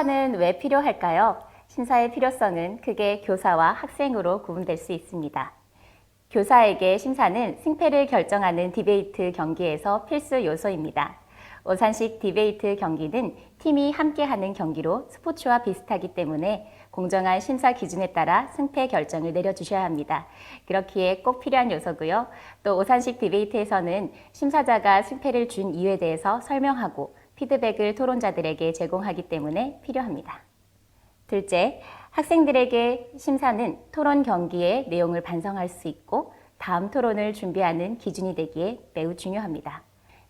심사는 왜 필요할까요? 심사의 필요성은 크게 교사와 학생으로 구분될 수 있습니다. 교사에게 심사는 승패를 결정하는 디베이트 경기에서 필수 요소입니다. 오산식 디베이트 경기는 팀이 함께하는 경기로 스포츠와 비슷하기 때문에 공정한 심사 기준에 따라 승패 결정을 내려주셔야 합니다. 그렇기에 꼭 필요한 요소고요. 또 오산식 디베이트에서는 심사자가 승패를 준 이유에 대해서 설명하고 피드백을 토론자들에게 제공하기 때문에 필요합니다. 둘째, 학생들에게 심사는 토론 경기의 내용을 반성할 수 있고 다음 토론을 준비하는 기준이 되기에 매우 중요합니다.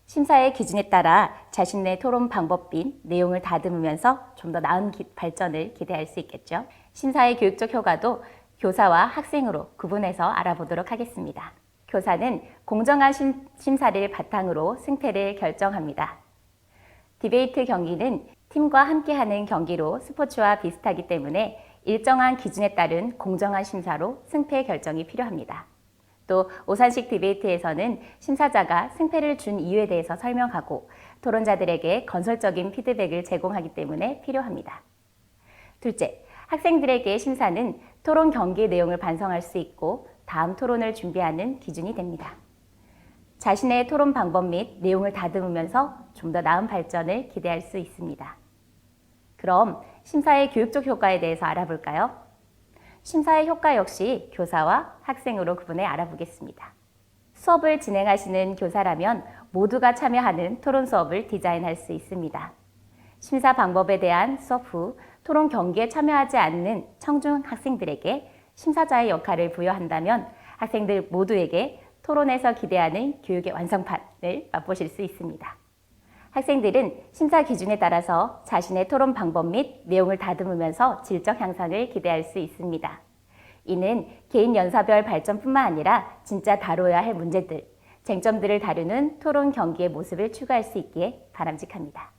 심사의 기준에 따라 자신의 토론 방법 및 내용을 다듬으면서 좀 더 나은 기- 발전을 기대할 수 있겠죠. 심사의 교육적 효과도 교사와 학생으로 구분해서 알아보도록 하겠습니다. 교사는 공정한 심, 심사를 바탕으로 승패를 결정합니다. 디베이트 경기는 팀과 함께하는 경기로 스포츠와 비슷하기 때문에 일정한 기준에 따른 공정한 심사로 승패 결정이 필요합니다. 또 오산식 디베이트에서는 심사자가 승패를 준 이유에 대해서 설명하고 토론자들에게 건설적인 피드백을 제공하기 때문에 필요합니다. 둘째, 학생들에게 심사는 토론 경기 내용을 반성할 수 있고 다음 토론을 준비하는 기준이 됩니다. 자신의 토론 방법 및 내용을 다듬으면서 좀 더 나은 발전을 기대할 수 있습니다. 그럼 심사의 교육적 효과에 대해서 알아볼까요? 심사의 효과 역시 교사와 학생으로 구분해 알아보겠습니다. 수업을 진행하시는 교사라면 모두가 참여하는 토론 수업을 디자인할 수 있습니다. 심사 방법에 대한 수업 후 토론 경기에 참여하지 않는 청중 학생들에게 심사자의 역할을 부여한다면 학생들 모두에게 토론에서 기대하는 교육의 완성판을 맛보실 수 있습니다. 학생들은 심사 기준에 따라서 자신의 토론 방법 및 내용을 다듬으면서 질적 향상을 기대할 수 있습니다. 이는 개인 연사별 발전뿐만 아니라 진짜 다뤄야 할 문제들, 쟁점들을 다루는 토론 경기의 모습을 추구할 수 있기에 바람직합니다.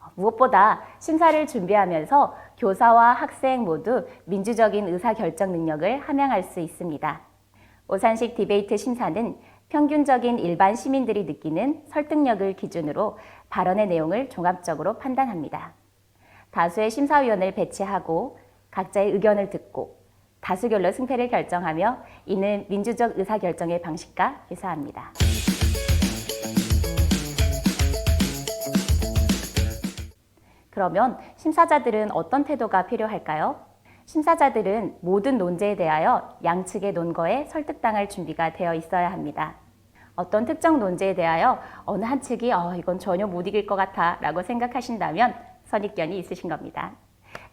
어, 무엇보다 심사를 준비하면서 교사와 학생 모두 민주적인 의사결정 능력을 함양할 수 있습니다. 오산식 디베이트 심사는 평균적인 일반 시민들이 느끼는 설득력을 기준으로 발언의 내용을 종합적으로 판단합니다. 다수의 심사위원을 배치하고 각자의 의견을 듣고 다수결로 승패를 결정하며 이는 민주적 의사결정의 방식과 유사합니다. 그러면 심사자들은 어떤 태도가 필요할까요? 심사자들은 모든 논제에 대하여 양측의 논거에 설득당할 준비가 되어 있어야 합니다. 어떤 특정 논제에 대하여 어느 한 측이 어, 이건 전혀 못 이길 것 같아 라고 생각하신다면 선입견이 있으신 겁니다.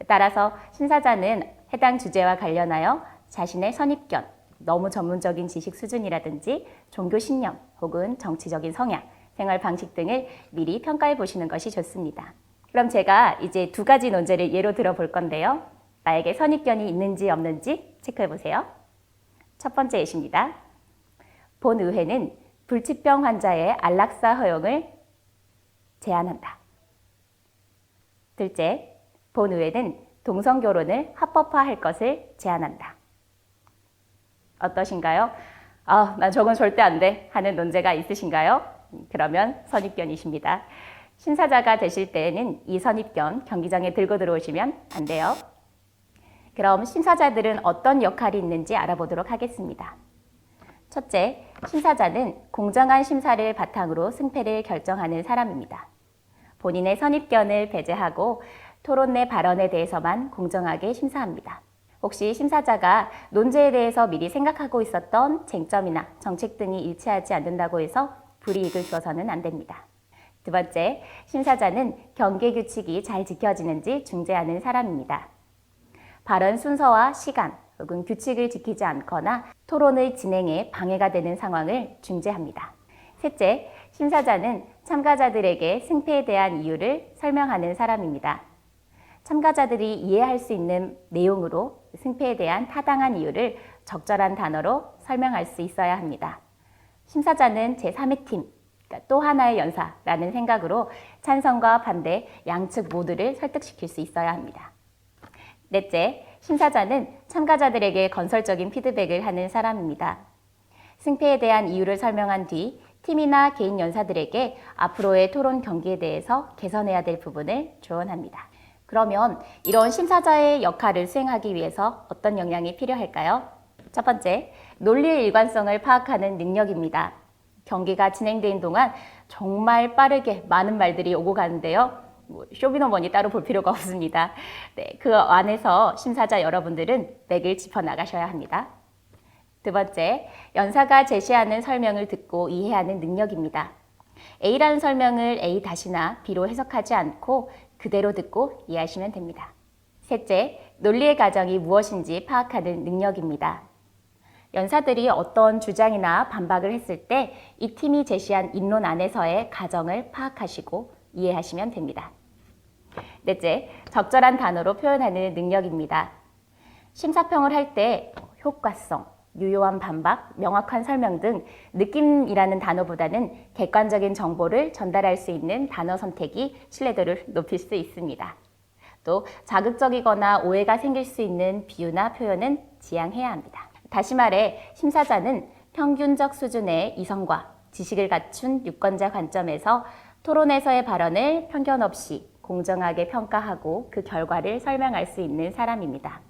따라서 심사자는 해당 주제와 관련하여 자신의 선입견, 너무 전문적인 지식 수준이라든지 종교 신념 혹은 정치적인 성향, 생활 방식 등을 미리 평가해 보시는 것이 좋습니다. 그럼 제가 이제 두 가지 논제를 예로 들어 볼 건데요. 나에게 선입견이 있는지 없는지 체크해 보세요. 첫 번째 예시입니다. 본 의회는 불치병 환자의 안락사 허용을 제한한다. 둘째, 본 의회는 동성 결혼을 합법화할 것을 제안한다. 어떠신가요? 아, 난 저건 절대 안 돼. 하는 논제가 있으신가요? 그러면 선입견이십니다. 심사자가 되실 때에는 이 선입견 경기장에 들고 들어오시면 안 돼요. 그럼 심사자들은 어떤 역할이 있는지 알아보도록 하겠습니다. 첫째, 심사자는 공정한 심사를 바탕으로 승패를 결정하는 사람입니다. 본인의 선입견을 배제하고 토론 내 발언에 대해서만 공정하게 심사합니다. 혹시 심사자가 논제에 대해서 미리 생각하고 있었던 쟁점이나 정책 등이 일치하지 않는다고 해서 불이익을 주어서는 안 됩니다. 두 번째, 심사자는 경계 규칙이 잘 지켜지는지 중재하는 사람입니다. 발언 순서와 시간 혹은 규칙을 지키지 않거나 토론의 진행에 방해가 되는 상황을 중재합니다. 셋째, 심사자는 참가자들에게 승패에 대한 이유를 설명하는 사람입니다. 참가자들이 이해할 수 있는 내용으로 승패에 대한 타당한 이유를 적절한 단어로 설명할 수 있어야 합니다. 심사자는 제3의 팀, 그러니까 또 하나의 연사라는 생각으로 찬성과 반대 양측 모두를 설득시킬 수 있어야 합니다. 넷째, 심사자는 참가자들에게 건설적인 피드백을 하는 사람입니다. 승패에 대한 이유를 설명한 뒤 팀이나 개인 연사들에게 앞으로의 토론 경기에 대해서 개선해야 될 부분을 조언합니다. 그러면 이런 심사자의 역할을 수행하기 위해서 어떤 역량이 필요할까요? 첫 번째, 논리의 일관성을 파악하는 능력입니다. 경기가 진행되는 동안 정말 빠르게 많은 말들이 오고 가는데요. 뭐 쇼비노머니 따로 볼 필요가 없습니다. 네, 그 안에서 심사자 여러분들은 맥을 짚어 나가셔야 합니다. 두 번째, 연사가 제시하는 설명을 듣고 이해하는 능력입니다. A라는 설명을 A 다시나 B로 해석하지 않고 그대로 듣고 이해하시면 됩니다. 셋째, 논리의 가정이 무엇인지 파악하는 능력입니다. 연사들이 어떤 주장이나 반박을 했을 때 이 팀이 제시한 인론 안에서의 가정을 파악하시고 이해하시면 됩니다. 넷째, 적절한 단어로 표현하는 능력입니다. 심사평을 할 때 효과성, 유효한 반박, 명확한 설명 등 느낌이라는 단어보다는 객관적인 정보를 전달할 수 있는 단어 선택이 신뢰도를 높일 수 있습니다. 또 자극적이거나 오해가 생길 수 있는 비유나 표현은 지양해야 합니다. 다시 말해 심사자는 평균적 수준의 이성과 지식을 갖춘 유권자 관점에서 토론에서의 발언을 편견 없이 공정하게 평가하고 그 결과를 설명할 수 있는 사람입니다.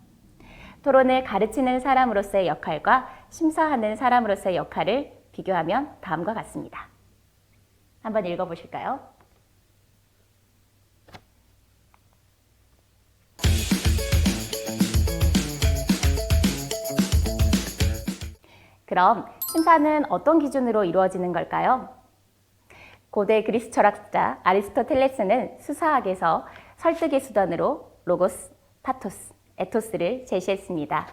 토론을 가르치는 사람으로서의 역할과 심사하는 사람으로서의 역할을 비교하면 다음과 같습니다. 한번 읽어보실까요? 그럼 심사는 어떤 기준으로 이루어지는 걸까요? 고대 그리스 철학자 아리스토텔레스는 수사학에서 설득의 수단으로 로고스, 파토스, 에토스를 제시했습니다.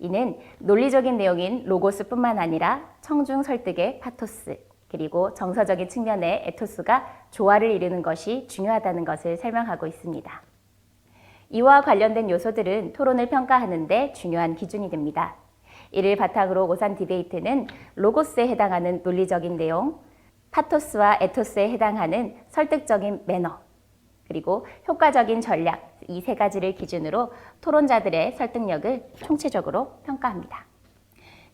이는 논리적인 내용인 로고스뿐만 아니라 청중 설득의 파토스, 그리고 정서적인 측면의 에토스가 조화를 이루는 것이 중요하다는 것을 설명하고 있습니다. 이와 관련된 요소들은 토론을 평가하는데 중요한 기준이 됩니다. 이를 바탕으로 오산 디베이트는 로고스에 해당하는 논리적인 내용, 파토스와 에토스에 해당하는 설득적인 매너, 그리고 효과적인 전략, 이 세 가지를 기준으로 토론자들의 설득력을 총체적으로 평가합니다.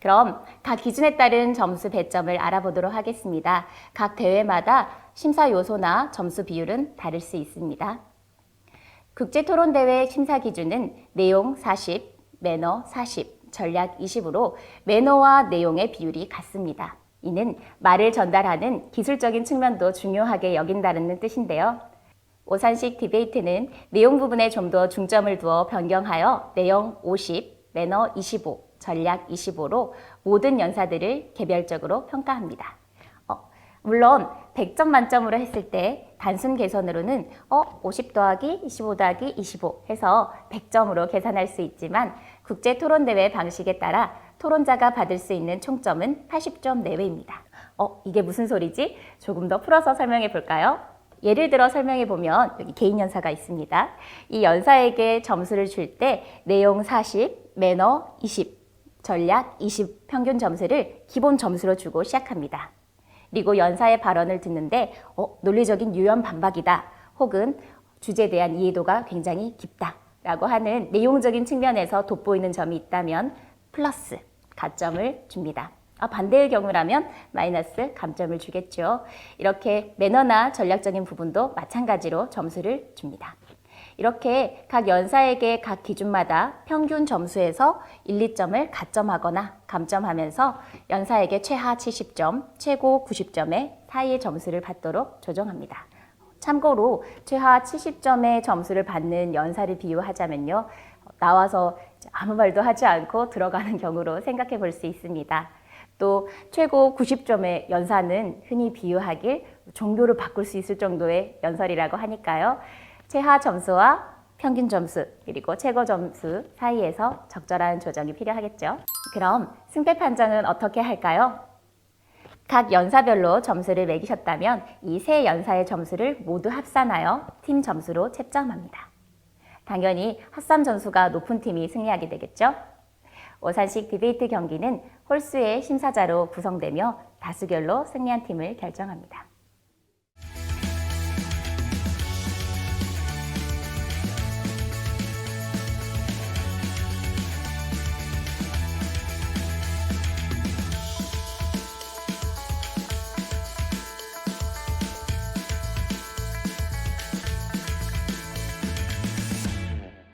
그럼 각 기준에 따른 점수 배점을 알아보도록 하겠습니다. 각 대회마다 심사 요소나 점수 비율은 다를 수 있습니다. 국제 토론 대회 심사 기준은 내용 40, 매너 40, 전략 20으로 매너와 내용의 비율이 같습니다. 이는 말을 전달하는 기술적인 측면도 중요하게 여긴다는 뜻인데요. 오산식 디베이트는 내용 부분에 좀 더 중점을 두어 변경하여 내용 50, 매너 25, 전략 25로 모든 연사들을 개별적으로 평가합니다. 어, 물론 100점 만점으로 했을 때 단순 계산으로는 어, 50 더하기 25 더하기 25 해서 100점으로 계산할 수 있지만 국제 토론 대회 방식에 따라 토론자가 받을 수 있는 총점은 80점 내외입니다. 어, 이게 무슨 소리지? 조금 더 풀어서 설명해 볼까요? 예를 들어 설명해 보면 여기 개인 연사가 있습니다. 이 연사에게 점수를 줄 때 내용 40, 매너 20, 전략 20 평균 점수를 기본 점수로 주고 시작합니다. 그리고 연사의 발언을 듣는데 어, 논리적인 유연 반박이다. 혹은 주제에 대한 이해도가 굉장히 깊다 라고 하는 내용적인 측면에서 돋보이는 점이 있다면 플러스 가점을 줍니다. 아, 반대의 경우라면 마이너스 감점을 주겠죠. 이렇게 매너나 전략적인 부분도 마찬가지로 점수를 줍니다. 이렇게 각 연사에게 각 기준마다 평균 점수에서 1, 2점을 가점하거나 감점하면서 연사에게 최하 70점, 최고 90점의 사이의 점수를 받도록 조정합니다. 참고로 최하 70점의 점수를 받는 연사를 비유하자면요. 나와서 아무 말도 하지 않고 들어가는 경우로 생각해 볼 수 있습니다. 또 최고 90점의 연사는 흔히 비유하길 종교를 바꿀 수 있을 정도의 연설이라고 하니까요. 최하 점수와 평균 점수 그리고 최고 점수 사이에서 적절한 조정이 필요하겠죠. 그럼 승패 판정은 어떻게 할까요? 각 연사별로 점수를 매기셨다면 이 세 연사의 점수를 모두 합산하여 팀 점수로 채점합니다. 당연히 합산 점수가 높은 팀이 승리하게 되겠죠. 오산식 디베이트 경기는 홀수의 심사자로 구성되며 다수결로 승리한 팀을 결정합니다.